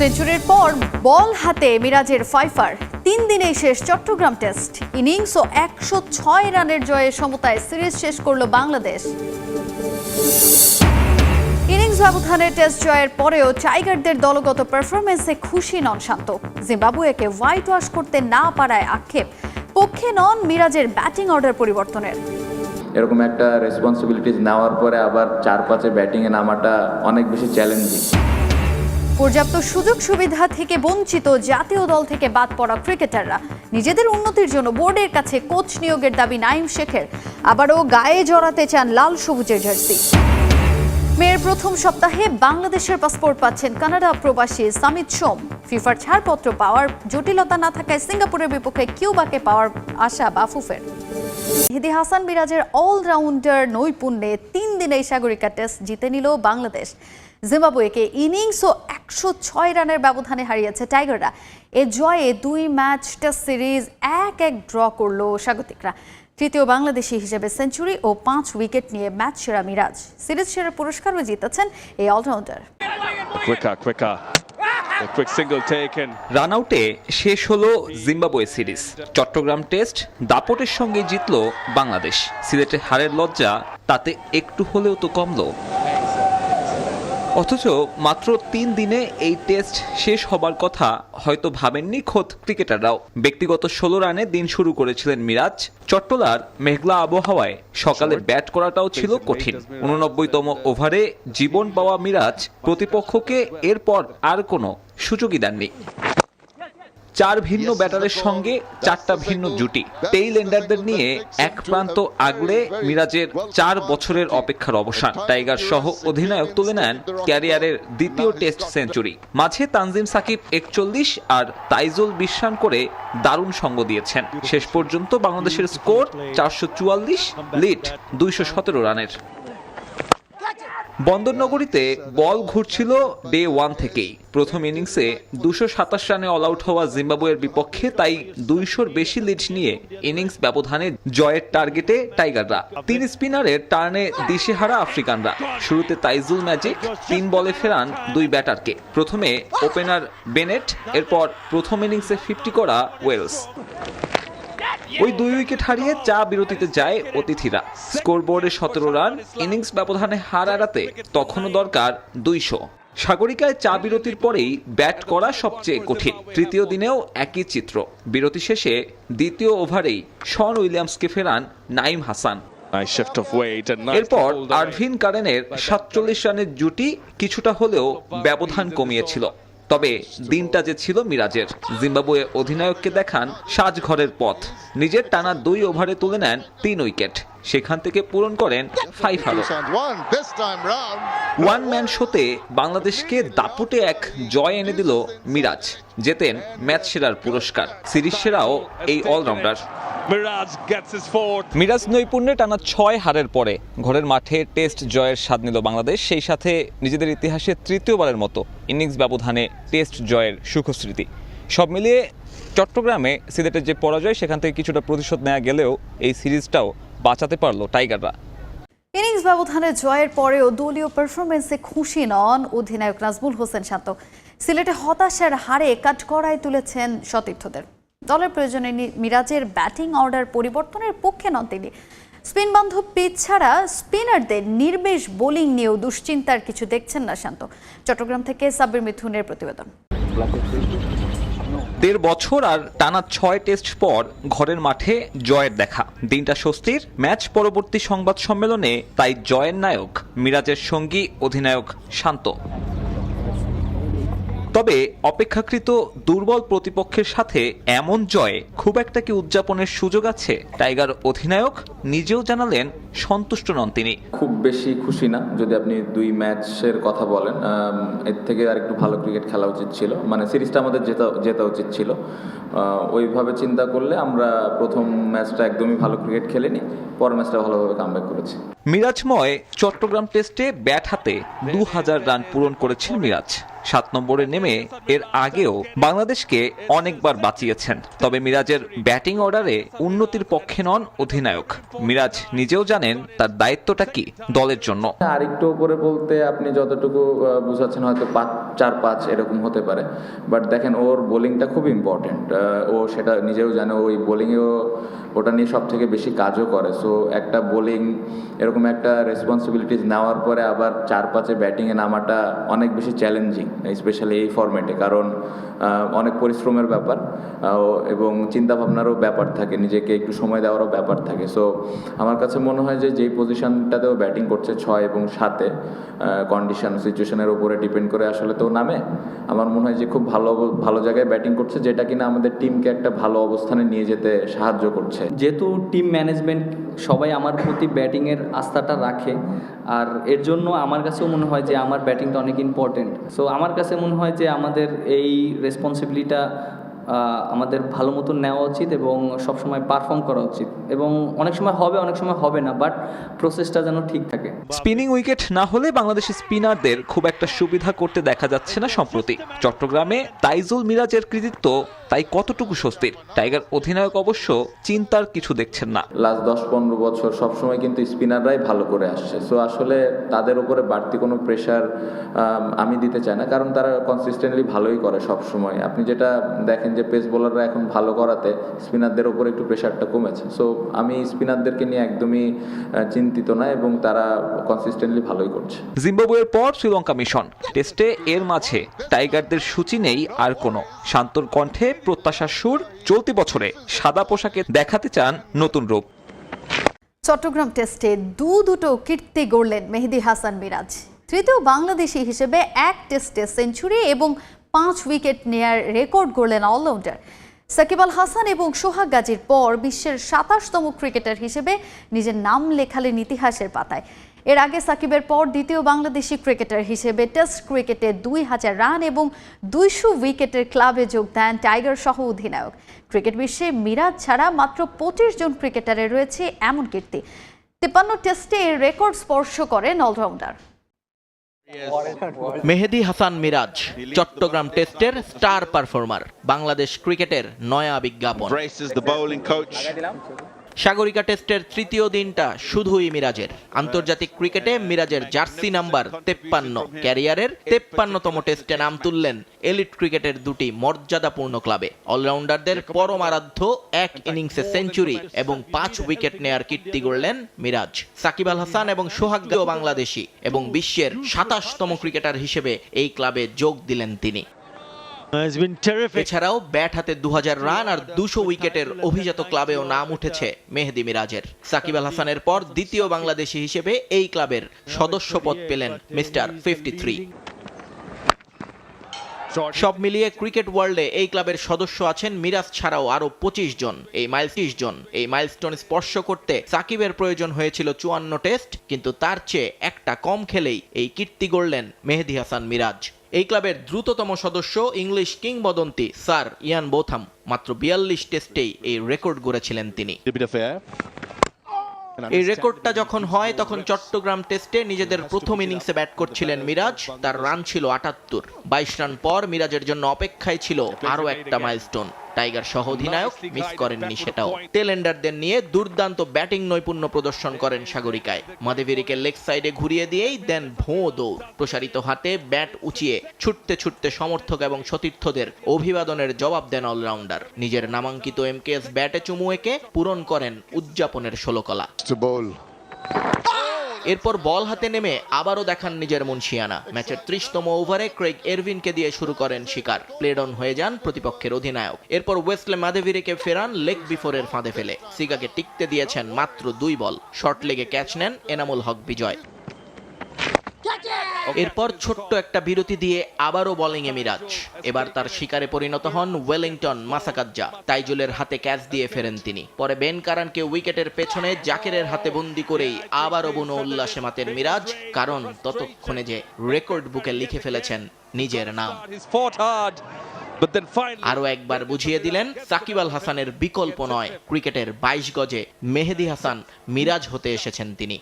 সেঞ্চুরির পর বল হাতে মিরাজের ফাইফার। তিন দিনেই শেষ চট্টগ্রাম টেস্ট। ইনিংস ও একশো ছয় রানের জয়ে সমতায় সিরিজ শেষ করল বাংলাদেশ। ইনিংস ব্যবধানে টেস্ট জয়ের পরেও টাইগারদের দলগত পারফরমেন্সে খুশি নন শান্ত। জিম্বাবুয়েকে হোয়াইট ওয়াশ করতে না পারায় আক্ষেপ। পক্ষে নন মিরাজের ব্যাটিং অর্ডার পরিবর্তনের। এরকম একটা রেসপন্সিবিলিটিস নেওয়ার পরে আবার চার পাঁচে ব্যাটিংয়ে নামাটা অনেক বেশি চ্যালেঞ্জিং পর্যাপ্ত সুযোগ সুবিধা থেকে বঞ্চিত জাতীয় দল থেকে বাদ পড়া ক্রিকেটাররা। নিজেদের উন্নতির জন্য বোর্ডের কাছে কোচ নিয়োগের দাবি নাইম শেখের। আবারও গায়ে জড়াতে চান লাল সবুজের জার্সি। মেয়ের প্রথম সপ্তাহে বাংলাদেশের পাসপোর্ট পাচ্ছেন কানাডা প্রবাসী সামিত সোম। ফিফার ছাড়পত্র পাওয়ার জটিলতা না থাকায় সিঙ্গাপুরের বিপক্ষে কিউবাকে পাওয়ার আশা বাফুফের। মেহেদি হাসান মিরাজের অলরাউন্ডার নৈপুণ্যে তিন দিনে সাগরিকা টেস্ট জিতে নিল বাংলাদেশ। জিম্বাবুয়েকে ইনিংস ও একশো ছয় রানের ব্যবধানে হারিয়েছে টাইগাররা। এ জয়ে দুই ম্যাচ টেস্ট সিরিজ এক এক ড্র করল স্বাগতিকরা। তৃতীয় বাংলাদেশি হিসেবে সেঞ্চুরি ও পাঁচ উইকেট নিয়ে ম্যাচ সেরা মিরাজ। সিরিজ সেরা পুরস্কারও জিতেছেন এই অলরাউন্ডার. রান আউটে শেষ হলো জিম্বাবুয়ে সিরিজ। চট্টগ্রাম টেস্ট দাপটের সঙ্গে জিতল বাংলাদেশ। সিলেটের হারের লজ্জা তাতে একটু হলেও তো কমলো। অথচ মাত্র তিন দিনে এই টেস্ট শেষ হবার কথা হয়তো ভাবেননি খোদ ক্রিকেটাররাও। ব্যক্তিগত ষোলো রানে দিন শুরু করেছিলেন মিরাজ। চট্টলার মেঘলা আবহাওয়ায় সকালে ব্যাট করাটাও ছিল কঠিন। উননব্বইতম ওভারে জীবন পাওয়া মিরাজ প্রতিপক্ষকে এরপর আর কোনো সুযোগই দেননি। চার ভিন্ন ব্যাটারের সঙ্গে চারটা ভিন্ন জুটি। টেইল এন্ডারদের নিয়ে এক প্রান্ত আগলে মিরাজের চার বছরের অপেক্ষার অবসান। টাইগার সহ অধিনায়ক তুলে নেন ক্যারিয়ারের দ্বিতীয় টেস্ট সেঞ্চুরি। মাঝে তানজিম সাকিব একচল্লিশ আর তাইজুল বিশ্বান করে দারুণ সঙ্গ দিয়েছেন। শেষ পর্যন্ত বাংলাদেশের স্কোর চারশো চুয়াল্লিশ লিড দুইশো সতেরো রানের। বন্দরনগরীতে বল ঘুরছিল ডে ওয়ান থেকেই। প্রথম ইনিংসে দুশো সাতাশ রানে অল আউট হওয়া জিম্বাবুয়ের বিপক্ষে তাই দুইশোর বেশি লিড নিয়ে ইনিংস ব্যবধানে জয়ের টার্গেটে টাইগাররা। তিন স্পিনারের টার্নে দিশেহারা আফ্রিকানরা। শুরুতে তাইজুল ম্যাজিক তিন বলে ফেরান দুই ব্যাটারকে। প্রথমে ওপেনার বেনেট, এরপর প্রথম ইনিংসে ফিফটি করা ওয়েলস। ওই দুই উইকেট হারিয়ে চা বিরতিতে যায় অতিথিরা। স্কোরবোর্ডে সতেরো রান ইনিংস ব্যবধানে হার এড়াতে তখনও দরকার দুইশো। সাগরিকায় চা বিরতির পরেই ব্যাট করা সবচেয়ে কঠিন। তৃতীয় দিনেও একই চিত্র। বিরতি শেষে দ্বিতীয় ওভারেই শন উইলিয়ামসকে ফেরান নাইম হাসান। এরপর আরভিন কারেনের সাতচল্লিশ রানের জুটি কিছুটা হলেও ব্যবধান কমিয়েছিল। তবে দিনটা যে ছিল মিরাজের, জিম্বাবুয়ে অধিনায়ককে দেখান সাজঘরের পথ। নিজের টানা দুই ওভারে তুলে নেন তিন উইকেট। সেখান থেকে পূরণ করেন ফাইভ আরও. ওয়ান ম্যান শোতে বাংলাদেশকে দাপুটে এক জয় এনে দিল মিরাজ, জেতেন ম্যাচ সেরার পুরস্কার। সিরিজ সেরাও এই allrounder. Mirage gets his fourth. Miraz নৈপুণ্যে টানা ছয় হারের পরে ঘরের মাঠে টেস্ট জয়ের স্বাদ নিল বাংলাদেশ সেই সাথে নিজেদের ইতিহাসে তৃতীয়বারের মতো ইনিংস ব্যবধানে টেস্ট জয়ের সুখস্মৃতি। সব মিলিয়ে চট্টগ্রামে সিলেটের যে পরাজয় সেখান থেকে কিছুটা প্রতিশোধ নেওয়া গেলেও এই সিরিজটাও বাঁচাতে পারল টাইগাররা। ইনিংস ব্যবধানে জয়ের পরেও দলীয় পারফরমেন্সে খুশি নন অধিনায়ক নাজমুল হোসেন শান্ত। সিলেটে হতাশার হারে কাঠগড়ায় তুলেছেন সতীর্থদের। দলের প্রয়োজনে মিরাজের ব্যাটিং অর্ডার পরিবর্তনের পক্ষে নন তিনি। স্পিন বান্ধব পিচ ছাড়া স্পিনারদের নির্বেশ বোলিং নিয়েও দুশ্চিন্তার কিছু দেখছেন না শান্ত। চট্টগ্রাম থেকে সাব্বির মিথুনের প্রতিবেদন। দেড় বছর আর টানা ছয় টেস্ট পর ঘরের মাঠে জয়ের দেখা। দিনটা স্বস্তির, ম্যাচ পরবর্তী সংবাদ সম্মেলনে তাই জয়ের নায়ক, মিরাজের সঙ্গী, অধিনায়ক শান্ত। তবে অপেক্ষাকৃত দুর্বল প্রতিপক্ষের সাথে এমন জয়ে খুব একটা কি উদযাপনের সুযোগ আছে? টাইগার অধিনায়ক নিজেও জানালেন সন্তুষ্ট নন তিনি। খুব বেশি খুশি না, যদি আপনি দুই ম্যাচের কথা বলেন। এর থেকে আর একটু ভালো ক্রিকেট খেলা উচিত ছিল। মানে সিরিজটা আমাদের জেতা জেতা উচিত ছিল। ওইভাবে চিন্তা করলে আমরা প্রথম ম্যাচটা একদমই ভালো ক্রিকেট খেলিনি। পরের ম্যাচটা ভালোভাবে কামব্যাক করেছি। মিরাজময় চট্টগ্রাম টেস্টে ব্যাট হাতে দু হাজার রান পূরণ করেছেন মিরাজ। সাত নম্বরে নেমে এর আগেও বাংলাদেশকে অনেকবার বাঁচিয়েছেন। তবে মিরাজের ব্যাটিং অর্ডারে উন্নতির পক্ষে নন অধিনায়ক। মিরাজ নিজেও জানেন তার দায়িত্বটা কি দলের জন্য। আরেকটু উপরে বলতে আপনি যতটুকু বুঝাচ্ছেন হয়তো পাঁচ চার পাঁচ এরকম হতে পারে। বাট দেখেন ওর বোলিংটা খুব ইম্পর্টেন্ট ও সেটা নিজেও জানে ওই বোলিংয়েও ওটা নিয়ে সব থেকে বেশি কাজও করে। সো একটা বোলিং এরকম একটা রেসপন্সিবিলিটিস নেওয়ার পরে আবার চার পাঁচে ব্যাটিংয়ে নামাটা অনেক বেশি চ্যালেঞ্জিং স্পেশালি এই ফরম্যাটে কারণ অনেক পরিশ্রমের ব্যাপার এবং চিন্তাভাবনারও ব্যাপার থাকে, নিজেকে একটু সময় দেওয়ারও ব্যাপার থাকে। সো আমার কাছে মনে হয় যে, যেই পজিশনটাতেও ব্যাটিং করছে ছয় এবং সাতে কন্ডিশন সিচুয়েশনের উপরে ডিপেন্ড করে আসলে তো নামে। আমার মনে হয় যে, খুব ভালো ভালো জায়গায় ব্যাটিং করছে, যেটা কিনা আমাদের টিমকে একটা ভালো অবস্থানে নিয়ে যেতে সাহায্য করছে। যেহেতু টিম ম্যানেজমেন্ট সবাই আমার প্রতি ব্যাটিংয়ের আস্থাটা রাখে। আর এর জন্য আমার কাছেও মনে হয় যে আমার ব্যাটিংটা অনেক ইম্পর্টেন্ট সো আমার কাছে মনে হয় যে আমাদের এই রেসপন্সিবিলিটা আমাদের ভালো মতো নেওয়া উচিত এবং সবসময় পারফর্ম করা উচিত। এবং অনেক সময় হবে, অনেক সময় হবে না বাট প্রসেসটা যেন ঠিক থাকে। স্পিনিং উইকেট না হলে বাংলাদেশের স্পিনারদের খুব একটা সুবিধা করতে দেখা যাচ্ছে না সম্প্রতি। চট্টগ্রামে তাইজুল মিরাজের কৃতিত্ব তাই কতটুকু স্বস্তির? টাইগার অধিনায়ক অবশ্য চিন্তার কিছু দেখছেন না। লাস্ট দশ পনেরো বছর সবসময় কিন্তু স্পিনাররাই ভালো করে আসছে। সো আসলে তাদের উপরে বাড়তি কোনো প্রেশার আমি দিতে চাই না। কারণ তারা কনসিস্টেন্টলি ভালোই করে সব সময় আপনি যেটা দেখেন যে পেস বোলাররা এখন ভালো করাতে স্পিনারদের উপরে একটু প্রেশারটা কমেছে। সো আমি স্পিনারদেরকে নিয়ে একদমই চিন্তিত না এবং তারা কনসিস্টেন্টলি ভালোই করছে। জিম্বাবুয়ের পর শ্রীলঙ্কা মিশন। টেস্টে এর মাঝে টাইগারদের সূচি নেই আর কোনো। শান্তর কণ্ঠে প্রত্যাশার সুর চলতি বছরে সাদা পোশাকে দেখাতে চান নতুন রূপ। চট্টগ্রাম টেস্টে দু দুটো কীর্তি গড়লেন মেহেদি হাসান মিরাজ। তৃতীয় বাংলাদেশি হিসেবে এক টেস্টে সেঞ্চুরি এবং পাঁচ উইকেট নেয়ার রেকর্ড গড়লেন অলরাউন্ডার। সাকিব আল হাসান এবং সোহাগ গাজীর পর বিশ্বের সাতাশতম ক্রিকেটার হিসেবে নিজের নাম লেখালেন ইতিহাসের পাতায়। এর আগে সাকিবের পর দ্বিতীয় বাংলাদেশি ক্রিকেটার হিসেবে টেস্ট ক্রিকেটে দুই হাজার রান এবং দুইশো উইকেটের ক্লাবে যোগ দেন টাইগার সহ অধিনায়ক। ক্রিকেট বিশ্বে মিরাজ ছাড়া মাত্র পঁচিশ জন ক্রিকেটারের রয়েছে এমন কীর্তি। তিপ্পান্ন টেস্টে এর রেকর্ড স্পর্শ করেন অলরাউন্ডার। মেহেদি হাসান মিরাজ চট্টগ্রাম টেস্টের স্টার পারফর্মার বাংলাদেশ ক্রিকেটের নয়া বিজ্ঞাপন। সাগরিকা টেস্টের তৃতীয় দিনটা শুধুই মিরাজের। আন্তর্জাতিক ক্রিকেটে মিরাজের জার্সি নাম্বার তেপ্পান্ন, ক্যারিয়ারের তেপ্পান্নতম টেস্টে নাম তুললেন এলিট ক্রিকেটের দুটি মর্যাদাপূর্ণ ক্লাবে। অলরাউন্ডারদের পরম আরাধ্য এক ইনিংসে সেঞ্চুরি এবং পাঁচ উইকেট নেয়ার কীর্তি গড়লেন মিরাজ। সাকিব আল হাসান এবং সোহাগ্য বাংলাদেশি এবং বিশ্বের সাতাশতম ক্রিকেটার হিসেবে এই ক্লাবে যোগ দিলেন তিনি। এছাড়াও ব্যাট হাতে দু হাজার রান আর দুশো উইকেটের অভিজাত ক্লাবেও নাম উঠেছে মেহেদি মিরাজের। সাকিব আল হাসানের পর দ্বিতীয় বাংলাদেশি হিসেবে এই ক্লাবের সদস্যপদ পেলেন মিস্টার ফিফটি থ্রি। সব মিলিয়ে ক্রিকেট ওয়ার্ল্ডে এই ক্লাবের সদস্য আছেন মিরাজ ছাড়াও আরও পঁচিশ জন। এই মাইল জন। এই মাইলস্টোন স্পর্শ করতে সাকিবের প্রয়োজন হয়েছিল চুয়ান্ন টেস্ট, কিন্তু তার চেয়ে একটা কম খেলেই এই কীর্তি গড়লেন মেহেদি হাসান মিরাজ। এই ক্লাবের দ্রুততম সদস্য ইংলিশ কিংবদন্তি স্যার ইয়ান বোথাম। মাত্র বিয়াল্লিশ টেস্টেই এই রেকর্ড গড়েছিলেন তিনি. এই রেকর্ডটা যখন হয় তখন চট্টগ্রাম টেস্টে নিজেদের প্রথম ইনিংসে ব্যাট করছিলেন মিরাজ। তার রান ছিল আটাত্তর। বাইশ রান পর মিরাজের জন্য অপেক্ষায় ছিল আরও একটা মাইলস্টোন। টাইগার সহ অধিনায়ক মিস করেননি সেটাও টেলেন্ডারদের নিয়ে দুর্দান্ত ব্যাটিং নৈপুণ্য প্রদর্শন করেন সাগরিকায়। মাদেভিরিকে লেগ সাইডে ঘুরিয়ে দিয়েই দেন ভোঁ দৌড়। প্রসারিত হাতে ব্যাট উঁচিয়ে ছুটতে ছুটতে সমর্থক এবং সতীর্থদের অভিবাদনের জবাব দেন অলরাউন্ডার। নিজের নামাঙ্কিত এমকেএস ব্যাটে চুমু এঁকে পূরণ করেন উদযাপনের ষোলকলা. এরপর বল হাতে নেমে আবারও দেখান নিজের মুন্সিয়ানা। ম্যাচের ত্রিশতম ওভারে ক্রেগ এরভিনকে দিয়ে শুরু করেন শিকার। প্লেড অন হয়ে যান প্রতিপক্ষের অধিনায়ক। এরপর ওয়েস্টলে মাদেভিরিকে ফেরান লেগ বিফোরের ফাঁদে ফেলে। সিগাকে টিকতে দিয়েছেন মাত্র দুই বল। শর্ট লেগে ক্যাচ নেন এনামুল হক বিজয়। এরপর ছোট্ট একটা বিরতি দিয়ে আবারও বোলিং এ মিরাজ এবার তার শিকারে পরিণত হন ওয়েলিংটন মাসাকাজ্জা তাইজুলের হাতে ক্যাচ দিয়ে ফেরেন তিনি পরে বেন কারানকে উইকেটের পেছনে জাকিরের হাতে বন্দি করেই আবারও বুনো উল্লাসে মাতেন মিরাজ কারণ ততক্ষণে যে রেকর্ড বুকে লিখে ফেলেছেন নিজের নাম. আরও একবার বুঝিয়ে দিলেন সাকিব আল হাসানের বিকল্প নয় ক্রিকেটের বাইশ গজে মেহেদি হাসান মিরাজ হতে এসেছেন তিনি.